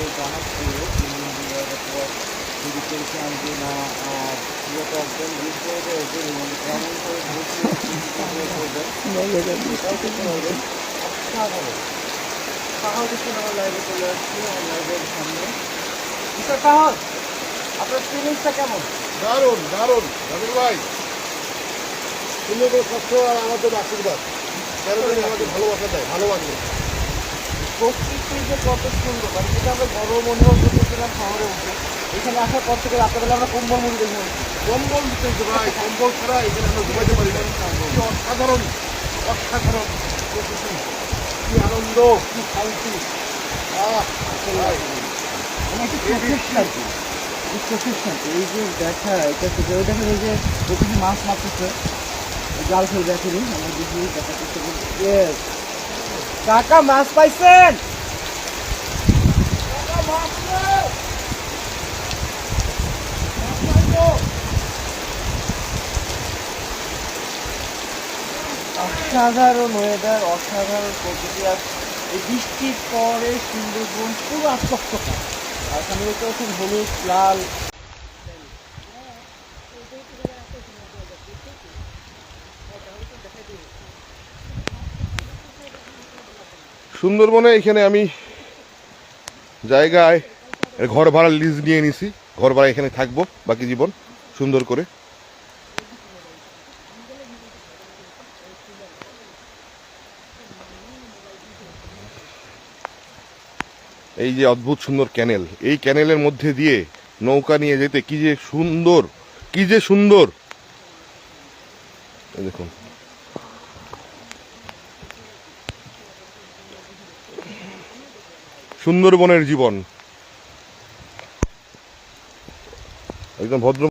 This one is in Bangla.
তিন দিন যদি পেরেছিলাম যে না পুরোটা একদম লিস্ট করে রয়েছে এবং কেমন করে করবেন সাহস এসে আমার লাইভে চলে আসছি আমার লাইভের সামনে। মিস্টার সাহস আপনার ফিলিংসটা কেমন? দারুণ দারুণ। রবির ভাই তুমি সবসময় আর আমাদের আশীর্বাদ। আমাকে ভালোবাসা দেয় ভালোবাসে। প্রকৃতি যে কত সুন্দর মানে যেটা আমরা গরম অনুভব করতেছিলাম শহরে উঠে এখানে আসার পর থেকে রাত্রেবেলা আমরা কম্বল মুড়ি দেখে কম্বল দিতেছে ভাই কম্বল ছাড়া এখানে আমরা ঘুমাইতে পারি না। অসাধারণ অসাধারণ প্রকৃতি। কি আনন্দ কি শান্তি। আহ ভাই, মানে একটু এই যে দেখা এটা ওই দেখেন এই যে ওখানে মাছ মারতেছে। জাল ফেল দেখেনি আমরা দেখি দেখা করতে কাকা মাছ পাইছেন? অসাধারণ ওয়েদার অসাধারণ প্রকৃতি, আর এই বৃষ্টির পরে সুন্দরবন পুরো আত্মস্থতা আর দেখতে পাচ্ছেন হলুদ, লাল সুন্দরবনে এখানে আমি জায়গায় ঘর ভাড়া লিজ নিয়ে নিছি। ঘর ভাড়া এখানে থাকব বাকি জীবন সুন্দর করে। এই যে অদ্ভুত সুন্দর ক্যানেল এই ক্যানেলের মধ্যে দিয়ে নৌকা নিয়ে যেতে কি যে সুন্দর, কি যে সুন্দর। দেখুন। সুন্দরবনের জীবন। একদম ভদ্র